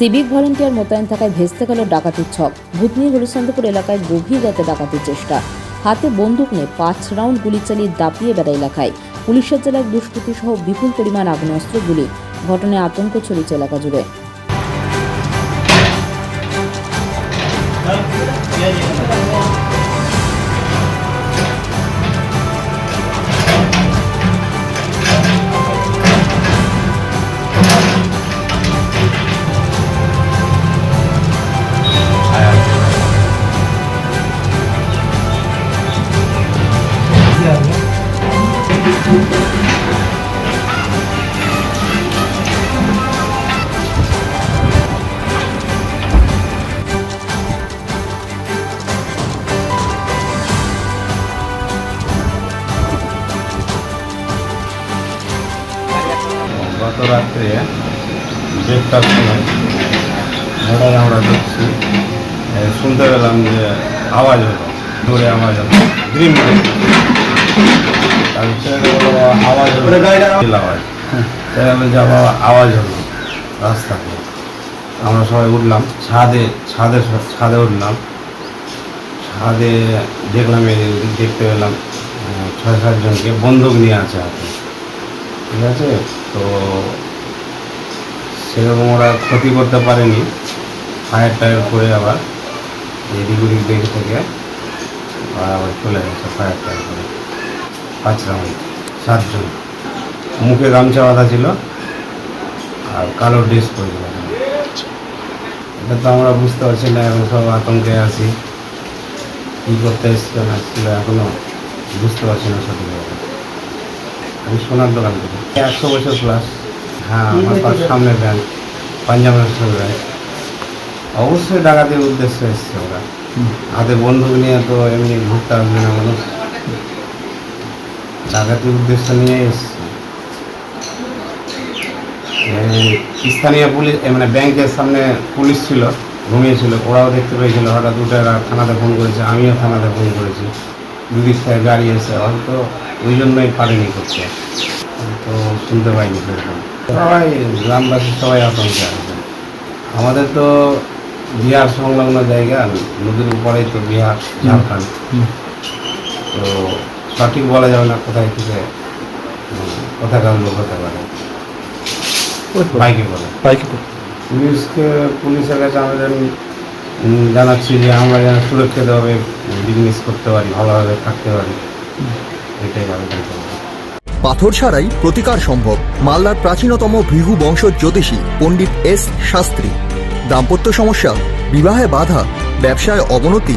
Civic volunteer মোতায়েন থাকায় ভেস্তে গেল ডাকাতির ছক। ভূতনি হরিশ্চন্দ্রপুর এলাকায় গভীর রাতে ডাকাতির চেষ্টা। হাতে বন্দুক নিয়ে পাঁচ রাউন্ড গুলি চালিয়ে দাপিয়ে বেড়া এলাকায়। পুলিশের জেলার দুষ্কৃতি সহ বিপুল পরিমাণ আগ্নেয়াস্ত্র গুলি। ঘটনায় আতঙ্ক ছড়িয়েছে এলাকা জুড়ে। গত রাত্রে দেড়টার সময় আমরা এ, শুনতে পেলাম যে আওয়াজ হলো দূরে আওয়াজ হলো। তারপরে আওয়াজ হলো চিল আওয়াজ হলো রাস্তাতে আমরা সবাই উঠলাম ছাদে ছাদে ছাদে উঠলাম ছাদে দেখলাম দেখতে পেলাম ছয় সাতজনকে বন্দুক নিয়ে আছে হাতে ঠিক আছে তো সেরকম ওরা ক্ষতি করতে পারেনি ফায়ার টায়ার করে আবার এদিক ওদিক দিক থেকে আবার চলে গেছে ফায়ার টায়ার করে। পাঁচ রাউন্ড সাতজন। মুখে গামছা বাঁধা ছিল আর কালো ড্রেস পরে এটা তো আমরা বুঝতে পারছি না এখন সব আতঙ্কে আছি। কী করতে এসছিল না ছিল এখনও বুঝতে পারছি না সঠিকভাবে। আমি সোনার দোকান থেকে। একশো বছর প্লাস হ্যাঁ আমার পাশ সামনে ব্যাংক পাঞ্জাব ন্যাশনাল ব্যাংক অবশ্যই ডাকাতির উদ্দেশ্যে এসছে ওরা। হাতে বন্ধুক নিয়ে তো এমনি ঘুরতে আসবে না মানুষ। ডাকাতির উদ্দেশ্য নিয়ে এসছে। স্থানীয় পুলিশ মানে ব্যাংকের সামনে পুলিশ ছিল ঘুমিয়েছিল ওরাও দেখতে পেয়েছিল হঠাৎ এরা থানাতে ফোন করেছে আমিও থানাতে ফোন করেছি। দুদিক থেকে গাড়ি এসে হয়তো ওই জন্যই পারেনি করতে তো শুনতে পাইনি সেরকম। সবাই গ্রামবাসী সবাই আতঙ্কে আছে। আমাদের তো বিহার সংলগ্ন জায়গা নদীর উপরেই তো বিহার ঝাড়খণ্ড। তো সঠিক বলা যাবে না কোথায় থেকে উম, কোথাকার লোক হতে পারে। বাইকে বলে বাইকে পুলিশকে পুলিশের কাছে আমাদের জানাচ্ছি যে আমরা যেন সুরক্ষিতভাবে বিজনেস করতে পারি ভালোভাবে থাকতে পারি। এটাই আবেদন করব পাথর ছাড়াই প্রতিকার সম্ভব মালদার প্রাচীনতম ভৃহু বংশ জ্যোতিষী পণ্ডিত এস শাস্ত্রী। দাম্পত্য সমস্যা বিবাহে বাধা ব্যবসায় অবনতি